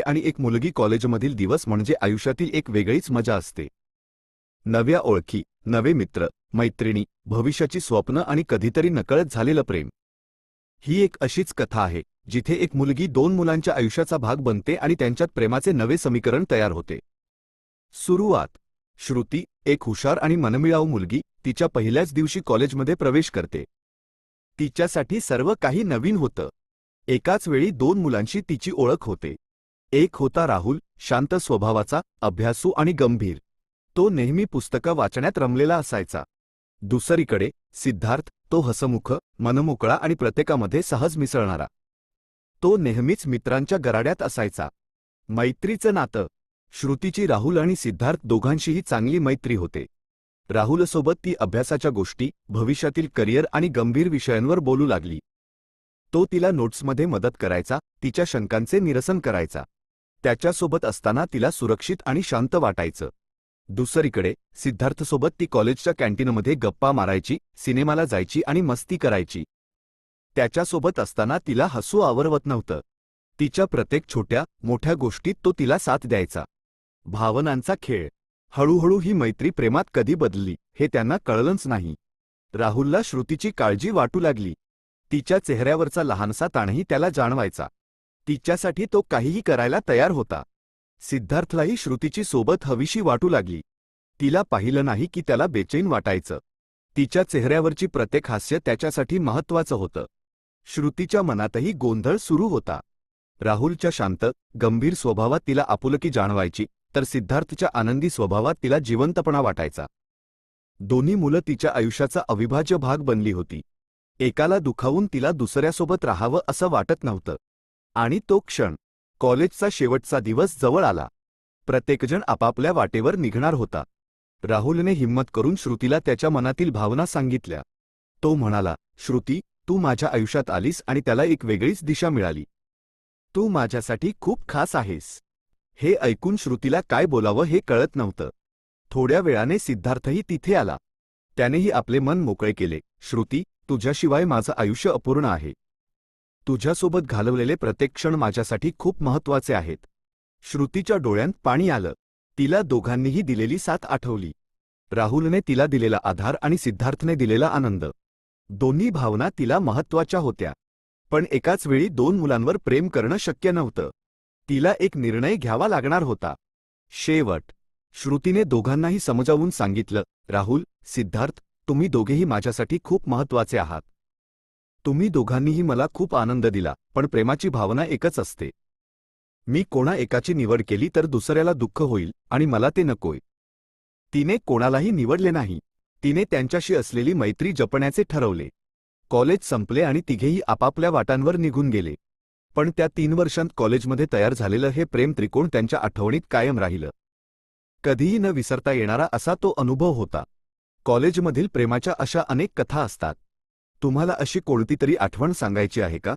आणि एक मुलगी कॉलेजमधील दिवस म्हणजे आयुष्यातील एक वेगळीच मजा असते. नव्या ओळखी नवे मित्र मैत्रिणी भविष्याची स्वप्न आणि कधीतरी नकळत झालेलं प्रेम. ही एक अशीच कथा आहे जिथे एक मुलगी दोन मुलांच्या आयुष्याचा भाग बनते आणि त्यांच्यात प्रेमाचे नवे समीकरण तयार होते. सुरुवात. श्रुती एक हुशार आणि मनमिळाऊ मुलगी तिच्या पहिल्याच दिवशी कॉलेजमध्ये प्रवेश करते. तिच्यासाठी सर्व काही नवीन होतं. एकाच वेळी दोन मुलांशी तिची ओळख होते. एक होता राहुल शांत स्वभावाचा अभ्यासू आणि गंभीर. तो नेहमी पुस्तकं वाचण्यात रमलेला असायचा. दुसरीकडे सिद्धार्थ तो हसमुख मनमोकळा आणि प्रत्येकामध्ये सहज मिसळणारा. तो नेहमीच मित्रांच्या गराड्यात असायचा. मैत्रीचं नातं. श्रुतीची राहुल आणि सिद्धार्थ दोघांशीही चांगली मैत्री होते. राहुलसोबत ती अभ्यासाच्या गोष्टी भविष्यातील करिअर आणि गंभीर विषयांवर बोलू लागली. तो तिला नोट्समध्ये मदत करायचा तिच्या शंकांचे निरसन करायचा. त्याच्यासोबत असताना तिला सुरक्षित आणि शांत वाटायचं. दुसरीकडे सिद्धार्थसोबत ती कॉलेजच्या कॅन्टीनमध्ये गप्पा मारायची सिनेमाला जायची आणि मस्ती करायची. त्याच्यासोबत असताना तिला हसू आवरवत नव्हतं. तिच्या प्रत्येक छोट्या मोठ्या गोष्टीत तो तिला साथ द्यायचा. भावनांचा खेळ. हळूहळू ही मैत्री प्रेमात कधी बदलली हे त्यांना कळलंच नाही. राहुलला श्रुतीची काळजी वाटू लागली. तिच्या चेहऱ्यावरचा लहानसा ताणही त्याला जाणवायचा. तिच्यासाठी तो काहीही करायला तयार होता. सिद्धार्थलाही श्रुतीची सोबत हवीशी वाटू लागली. तिला पाहिलं नाही की त्याला बेचैन वाटायचं. तिच्या चेहऱ्यावरची प्रत्येक हास्य त्याच्यासाठी महत्वाचं होतं. श्रुतीच्या मनातही गोंधळ सुरू होता. राहुलच्या शांत गंभीर स्वभावात तिला आपुलकी जाणवायची तर सिद्धार्थच्या आनंदी स्वभावात तिला जिवंतपणा वाटायचा. दोन्ही मुलं तिच्या आयुष्याचा अविभाज्य भाग बनली होती. एकाला दुखावून तिला दुसऱ्यासोबत राहावं असं वाटत नव्हतं. आणि तो क्षण कॉलेजचा शेवटचा दिवस जवळ आला. प्रत्येकजण आपापल्या वाटेवर निघणार होता. राहुलने हिंमत करून श्रुतीला त्याच्या मनातील भावना सांगितल्या. तो म्हणाला श्रुती तू माझ्या आयुष्यात आलीस आणि त्याला एक वेगळीच दिशा मिळाली. तू माझ्यासाठी खूप खास आहेस. हे ऐकून श्रुतीला काय बोलावं हे कळत नव्हतं. थोड्या वेळाने सिद्धार्थही तिथे आला. त्यानेही आपले मन मोकळे केले. श्रुती तुझ्याशिवाय माझं आयुष्य अपूर्ण आहे. तुझ्यासोबत घालवलेले प्रत्येक क्षण माझ्यासाठी खूप महत्त्वाचे आहेत. श्रुतीच्या डोळ्यांत पाणी आलं. तिला दोघांनीही दिलेली साथ आठवली. राहुलने तिला दिलेला आधार आणि सिद्धार्थने दिलेला आनंद. दोन्ही भावना तिला महत्त्वाच्या होत्या. पण एकाच वेळी दोन मुलांवर प्रेम करणं शक्य नव्हतं. तिला एक निर्णय घ्यावा लागणार होता. शेवट. श्रुतीने दोघांनाही समजावून सांगितलं राहुल सिद्धार्थ तुम्ही दोघेही माझ्यासाठी खूप महत्त्वाचे आहात. तुम्ही दोघांनीही मला खूप आनंद दिला पण प्रेमाची भावना एकच असते. मी कोणा एकाची निवड केली तर दुसऱ्याला दुःख होईल आणि मला ते नकोय. तिने कोणालाही निवडले नाही. तिने त्यांच्याशी असलेली मैत्री जपण्याचे ठरवले. कॉलेज संपले आणि तिघेही आपापल्या वाटांवर निघून गेले. पण त्या तीन वर्षांत कॉलेजमध्ये तयार झालेलं हे प्रेम त्रिकोण त्यांच्या आठवणीत कायम राहिलं. कधीही न विसरता येणारा असा तो अनुभव होता. कॉलेजमधील प्रेमाच्या अशा अनेक कथा असतात. तुम्हाला अशी कोणती तरी आठवण सांगायची आहे का?